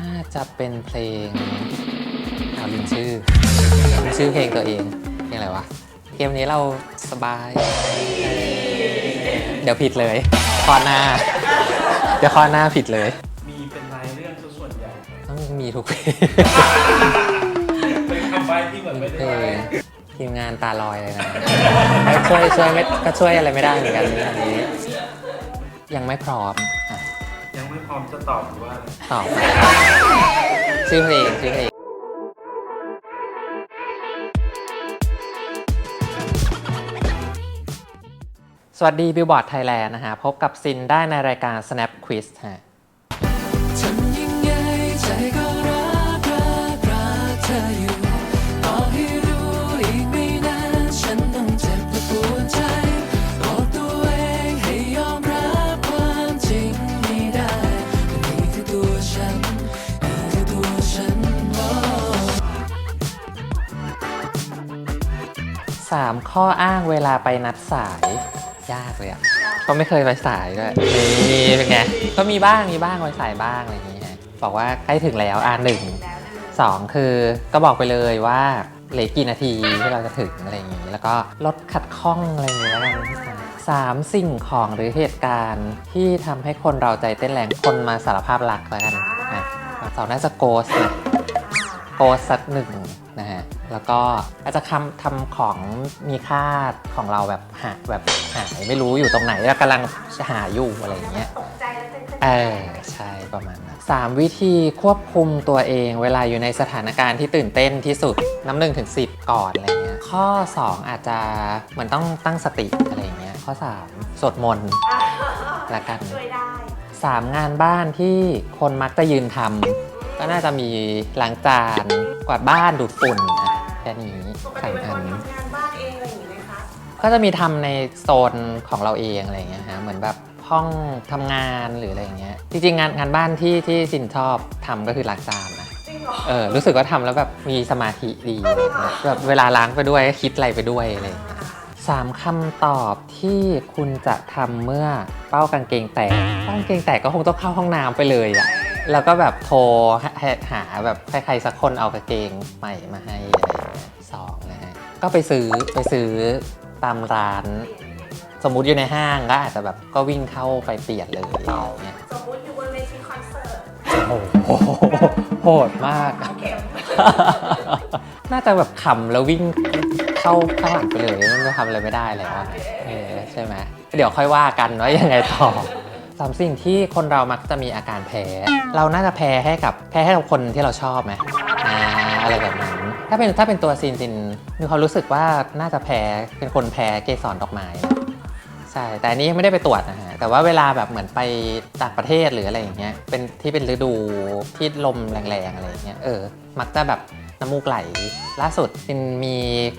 น่าจะเป็นเพลงเอาลืมชื่อลืมชื่อเพลงตัวเองเพลงอะไรวะเกมนี้เราสบาย เดี๋ยวผิดเลยข้อหน้า เดี๋ยวข้อหน้าผิดเลย มีเป็นรายเรื่องส่วนใหญ่ต้องมีทุกเพลงเป็นคำใบ้ที่เหมือนไม่ได้เพลไว้งทีมงานตาลอยเลยนะช่วยช่วยไม่ก็ช่วยอะไรไม่ได้เหมือนกันอันนี้ ยังไม่พร้อมอะยังไม่พ ร้อมจะตอบหรือว่า ตอบชื่อเพลงชื่อเพลงสวัสดีบิลบอร์ดไทยแลนด์นะฮะ พบกับซินได้ในรายการ Snap Quiz ฮะ ข้ออ้างเวลาไปนัดสาย ยากเลยอะก็ไม่เคยไปสายด้วยนี่เป็นไงก็มีบ้างมีบ้างไปสายบ้างอะไรอย่างเงี้ยบอกว่าใกล้ถึงแล้วอ่าหนึ่งสองคือก็บอกไปเลยว่าเหลือกี่นาทีที่เราจะถึงอะไรอย่างงี้ แล้วก็ลดขัดข้องอะไรอย่างงี้แล้วกันสามสิ่งของหรือเหตุการณ์ที่ทำให้คนเราใจเต้นแรงคนมาสารภาพรักแล้วกันอะสองน่าจะโกสโกสสักหนึ่งนะฮะ แล้วก็อาจจะทำทำของมีค่าของเราแบบหาแบบหายไม่รู้อยู่ตรงไหนแล้วกำลังหาอยู่อะไรอย่างเงี้ยตกใจแล้วเต้นเออใช่ประมาณนั้นสามวิธีควบคุมตัวเอง เวลาอยู่ในสถานการณ์ที่ตื่นเต้นที่สุดน้ำหนึ่งถึงสิก่อนอะไรเงี้ยข้อ 2 อาจจะเหมือนต้องตั้งสติอะไรเงี้ยข้อ 3 สวดมนต์ละกันช่วยได้สามงานบ้านที่คนมักจะยืนทำก็น่าจะมีล้างจานกวาดบ้านดูดฝุ่นนะแค่นี้ปกสาติมเป็นอัคนน ทำงานบ้านเองอะไรอย่างนี้ไหมคะก็จะมีทำในโซนของเราเองอะไรอย่างเงี้ยฮะเหมือนแบบห้องทำงานหรืออะไรอย่างเงี้ยจริงๆงานงานบ้านที่ที่สินชอบทำก็คือล้างจานนะจริงเหรอเออรู้สึกว่าทำแล้วแบบมีสมาธิดีอะไรอย่างเงี้ยแบบเวลาล้างไปด้วยก็คิดอะไรไปด้วยอะไรอย่างเงี้ย สามคำตอบที่คุณจะทำเมื่อเป้ากางเกงแตกเป้ากางเกงแตกก็คงต้องเข้าห้องน้ำไปเลยอะแล้วก็แบบโทรหาหาแบบใครๆสักคนเอากางเกงใหม่มาให้อะไร ก็ไปซื้อไปซื้อตามร้าน สมมุติอยู่ในห้างก็อาจจะแบบก็วิ่งเข้าไปเปลี่ยนเลยอะไรอย่างเงี้ยสมมติอยู่บนเวทีคอนเสิร์ตโอ้โหโหดมากเอาเข็มน่าจะแบบขำแล้ววิ่งเข้าข้างหลังไปเลยมันจะทำอะไรไม่ได้แล้วอะเออใช่ไหมเดี๋ยวค่อยว่ากันว่ายังไงต่อสามสิ่งที่คนเรามักจะมีอาการแพ้ เราน่าจะแพ้ให้กับแพ้ให้กับคนที่เราชอบไหมอ่าอะไรแบบนั้น ถ้าเป็นถ้าเป็นตัวซีนซินมีความรู้สึกว่าน่าจะแพ้เป็นคนแพ้เกสรดอกไม้ใช่แต่อันนี้ยังไม่ได้ไปตรวจนะฮะแต่ว่าเวลาแบบเหมือนไปต่างประเทศหรืออะไรอย่างเงี้ยเป็นที่เป็นฤดูที่ลมแรงๆอะไรอย่างเงี้ยเออมักจะแบบน้ำมูกไหลล่าสุดเป็นมี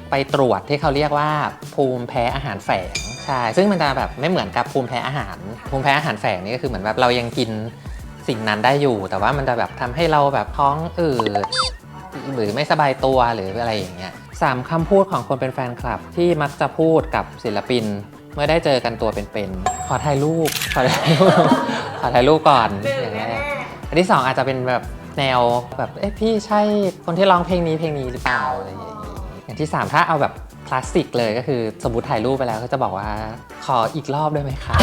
ไปตรวจที่เขาเรียกว่า ภูมิแพ้อาหารแฝงใช่ซึ่งมันจะแบบไม่เหมือนกับภูมิแพ้อาหาร ภูมิแพ้อาหารแฝงนี่ก็คือเหมือนแบบเรายังกินสิ่งนั้นได้อยู่ แต่ว่ามันจะแบบทำให้เราแบบท้องอืด หรือไม่สบายตัวหรืออะไรอย่างเงี้ยสามคำพูดของคนเป็นแฟนคลับ ที่มักจะพูดกับศิลปิน เมื่อได้เจอกันตัวเป็นๆขอถ่ายรูปขอถ่ายรูปขอถ่ายรูปก่อนอย่างแรกอันที่สองอาจจะเป็นแบบแนวแบบเอ๊ะพี่ใช่คนที่ร้องเพลงนี้เพลงนี้หรือเปล่าอะไรอย่างงี้อย่างที่สามถ้าเอาแบบคลาสสิกเลยก็คือสมมติถ่ายรูปไปแล้วก็จะบอกว่าขออีกรอบได้ไหมคะ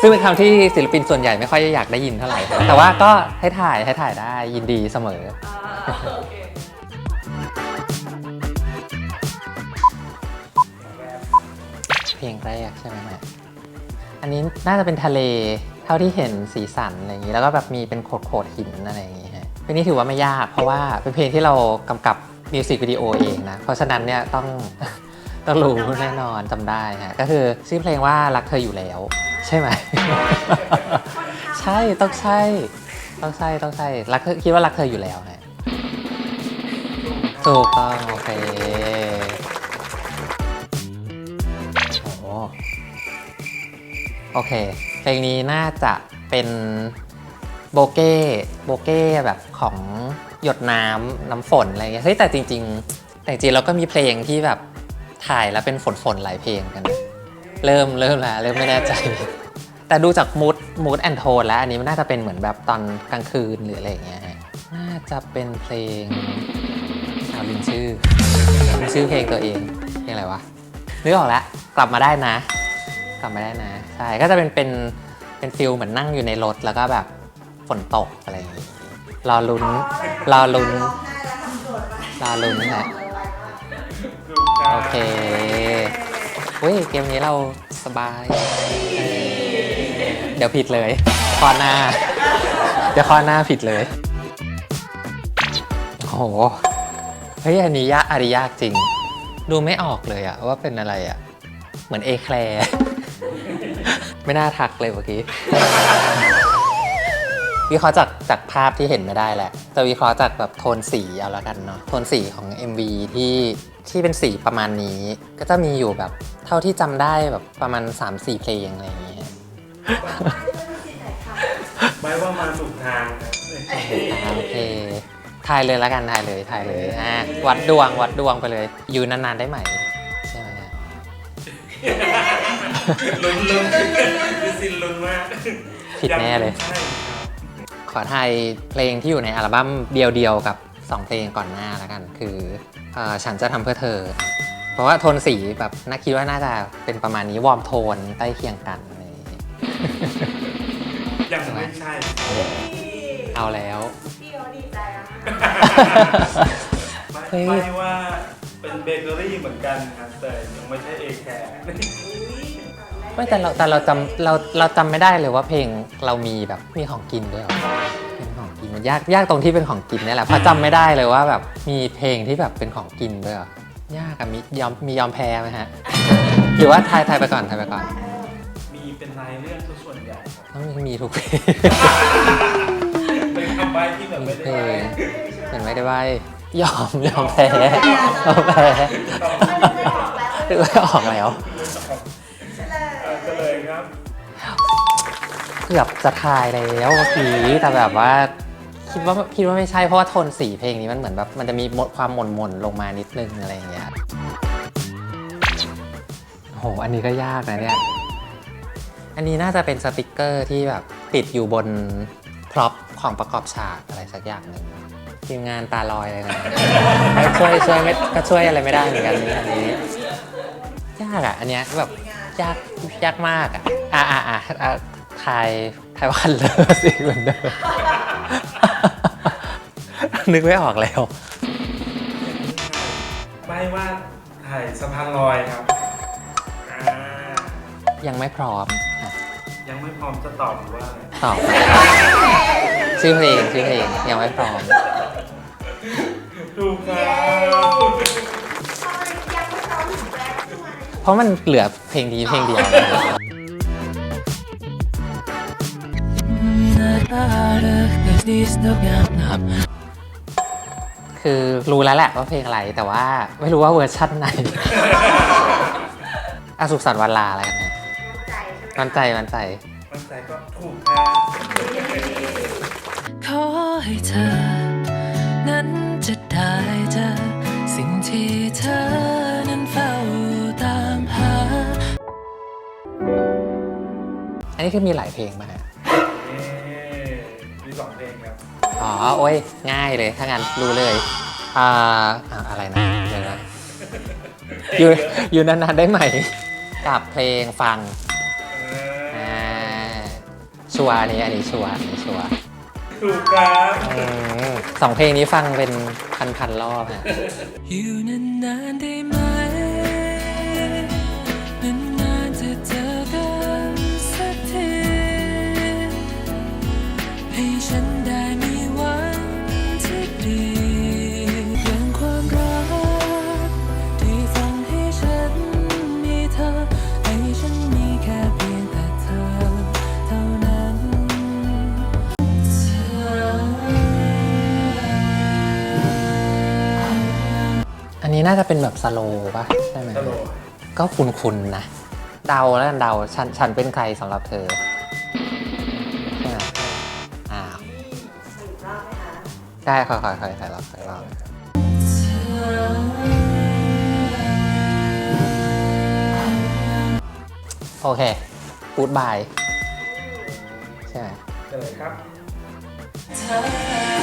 ซึ่งเป็นคำที่ศิลปินส่วนใหญ่ไม่ค่อยอยากได้ยินเท่าไหร่ครับแต่ว่าก็ให้ถ่ายให้ถ่ายได้ยินดีเสมอ อ่าโอเคเพลงแรกใช่ไหมฮะอันนี้น่าจะเป็นทะเลเท่าที่เห็นสีสันอะไรอย่างนี้ แล้วก็แบบมีเป็นโขดโขดหินอะไรอย่างนี้ฮะเพลงนี้ถือว่าไม่ยาก เพราะว่าเป็นเพลงที่เรากำกับมิวสิกวิดีโอเองนะ เพราะฉะนั้นเนี่ยต้อง ต้องรู้แน่นอนจำได้ฮะก็คือชื่อเพลงว่ารักเธออยู่แล้ว ใช่ไหม ใช่ต้องใช่ ต้องใช่ต้องใช่รักเธอคิดว่ารักเธออยู่แล้วฮะถูกต้องโอเคโอ้โหโอเคเพลงนี้น่าจะเป็นโบเก้โบเก้แบบของหยดน้ำน้ำฝนอะไรเงี้ยเฮ้ยแต่จริง ๆ แต่จริงๆเราก็มีเพลงที่แบบถ่ายแล้วเป็นฝนฝนๆหลายเพลงกันนะ เริ่มเริ่มแล้วเริ่มไม่แน่ใจ แต่ดูจากมูดมูดแอนโทนแล้วอันนี้มันน่าจะเป็นเหมือนแบบตอนกลางคืนหรืออะไรอย่างเงี้ยน่าจะเป็นเพลงเอาลืมชื่อลืมชื่อเพลงตัวเองเพลงอะไรวะนึกออกแล้วกลับมาได้นะ กลับมาได้นะใช่ก็จะเป็นเป็นเป็นฟิลเหมือนนั่งอยู่ในรถแล้วก็แบบฝนตกอะไรอย่างงี้รอลุ้นรอลุ้นรอลุ้นฮะโอเค เฮ้ยเกมนี้เราสบาย เดี๋ยวผิดเลยข้อหน้า เดี๋ยวข้อหน้าผิดเลย โอ้โห เฮ้ยอันนี้ยากอันนี้ยากจริง ดูไม่ออกเลยอะว่าเป็นอะไรอะเหมือนเอแคลร์ไม่น่าทักเลยเมื่อกี้ วิเคราะห์จากจากภาพที่เห็นไม่ได้แหละ จะวิเคราะห์จากแบบโทนสีเอาแล้วกันเนาะ โทนสีของ MV ที่ที่เป็นสีประมาณนี้ ก็จะมีอยู่แบบเท่าที่จำได้แบบประมาณ 3-4 เพลงอะไรอย่างเงี้ย ไม่ว่ามาถูกทางครับอ่าโอเคทายเลยแล้วกันทายเลยทายเลยอะวัดดวงวัดดวงไปเลย อยู่นานๆได้ไหมใช่ไหมฮะลุ้นลุ้นพี่ซินลุ้นมากผิดแน่เลย ใช่ครับ ขอทายเพลงที่อยู่ในอัลบั้มเดียวๆกับ 2 เพลงก่อนหน้าแล้วกัน คือเอ่อฉันจะทำเพื่อเธอ เพราะว่าโทนสีแบบน่าคิดว่าน่าจะเป็นประมาณนี้วอร์มโทนใกล้เคียงกันอะไรอย่างงี้ยังไม่ใช่ เอาแล้ว พี่เขาดีใจอะไม่เฮ้ยไม่ว่าเป็นเบเกอรี่เหมือนกันครับแต่ยังไม่ใช่เอแคร์ ไม่แต่เราแต่เราจำเราเราจำไม่ได้เลยว่าเพลงเรามีแบบมีของกินด้วยเหรอเพลงของกินมันยากยากตรงที่เป็นของกินนี่แหละเพราะจำไม่ได้เลยว่าแบบมีเพลงที่แบบเป็นของกินด้วยเหรอยากอะมียอมมียอมแพ้ไหมฮะหรือว่าทายทายไปก่อนทายไปก่อนมีเป็นรายเรื่องทุกส่วนใหญ่ครับต้องมีทุกเพลงเป็นคำใบ้ที่แบบมีไม่เพได้ลใบ้งเห็นไหมได้ใบยอมยอมแพ้ยอมแพ้ไม่ได้ออกแล้วนึกไม่ออกแล้ว เลยครับเกือบจะทายแล้วเมื่อกี้แต่แบบว่า คิดว่าคิดว่าไม่ใช่เพราะว่าโทนสีเพลงนี้มันเหมือนแบบมันจะมีมดความหม่นหม่นๆลงมานิดนึงอะไรอย่างเงี้ยโอ้โหอันนี้ก็ยากนะเนี่ย อันนี้น่าจะเป็นสติกเกอร์ที่แบบติดอยู่บนพร็อพของประกอบฉากอะไรสักอย่างหนึ่งทีมงานตาลอยเลยนะ ช่วยช่วยไม่ก็ช่วยอะไรไม่ได้เหมือนกันอันนี้ ยากอะ อันเนี้ยแบบ ยากยากมากอะอะอะอะอะทายทายวันเลยสิเหมือนเดิมนึกไม่ออกแล้วใบ้ว่าถ่ายสะพานลอยครับอ่ายังไม่พร้อมอะยังไม่พร้อมจะตอบหรือว่าอะไรตอบชื่อเพลงชื่อเพลงยังไม่พร้อม ถูกครับ เพราะมันเหลือเพลงนี้เพลงเดียวคือรู้แล้วแหละว่าเพลงอะไร แต่ว่าไม่รู้ว่าเวอร์ชั่นไหนอาสุขสันต์วันลาอะไรกันนะใจใช่ไหมมันใจมันใจมั่นใจก็ถูกครับขอให้เธอ นั้นจะได้เจอสิ่งที่เธอ อันนี้คือมีหลายเพลงมาฮะเอ๊ะมีสองเพลงครับอ๋อโอ้ยง่ายเลยถ้างั้นรู้เลยอ่าอ่าอะไรนะเดี๋ยวนะอยู่อยู่นานๆได้ไหมกับเพลงฟังเอออ่าชัวร์อันนี้อันนี้ชัวร์อันนี้ชัวร์ถูกครับอืมสองเพลงนี้ฟังเป็นพันๆรอบฮะอยู่นานๆได้ไหม นนี้น่าจะเป็นแบบสโลว์ป่ะใช่ไหมตลกก็คุ้นๆนะ เดาแล้วกันเดาฉันฉันเป็นใครสำหรับเธอใช่ไหมอ้าวสรุปรอบไหมคะได้ค่อยๆค่อยๆค่อยๆรอบค่อยๆรอบโอเคกูดบายครับ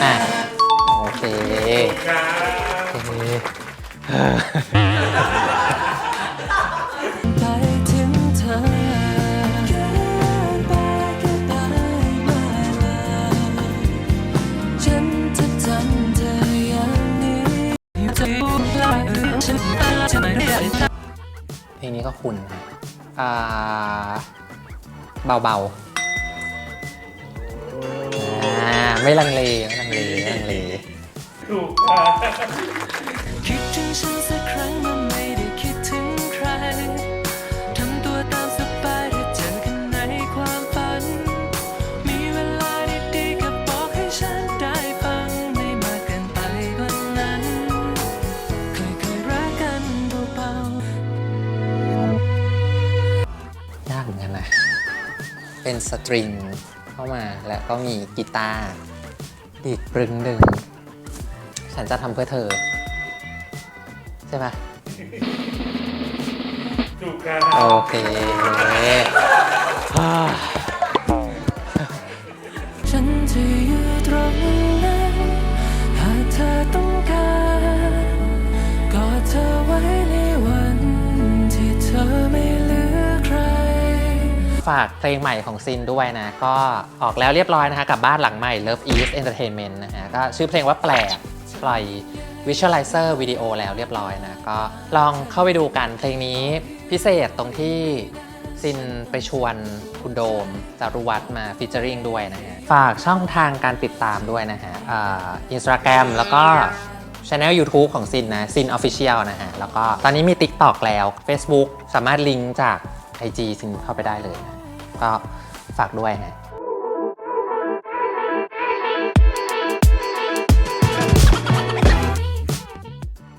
อะโอเคครับโอเค ไปถึงเธอ Goodbye Goodbye my love ฉันจะจำเธออย่างนี้อยู่ที่บุญลายฉันจะไมเรียกเพลงนี้ก็คุณฮะอ่าเบาๆอ่าไม่ลังเลไม่ลังเลไม่ลังเล ถูก เป็นสตริงเข้ามาแล้วก็มีกีตาร์ดีดปรึงหนึ่ง ฉันจะทำเพื่อเธอ ใช่ไหมถูกครับโอเคอ่าฉันจะอยู่ตรง ฝากเพลงใหม่ของซินด้วยนะ ก็ออกแล้วเรียบร้อยนะคะกับบ้านหลังใหม่ Love East Entertainment นะฮะก็ชื่อเพลงว่าแปลกปล่อย Visualizer วิดีโอแล้วเรียบร้อยนะ ก็ลองเข้าไปดูกันเพลงนี้พิเศษตรงที่ซินไปชวนคุณโดมจารุวัฒน์มาฟิชเจอริงด้วยนะฮะ ฝากช่องทางการติดตามด้วยนะฮะอินสตาแกรมแล้วก็ channel YouTube ของซินนะซิน Official นะฮะ แล้วก็ตอนนี้มี TikTok แล้ว Facebook สามารถลิงก์จาก IG ซินเข้าไปได้เลยนะ ก็ฝากด้วยนะ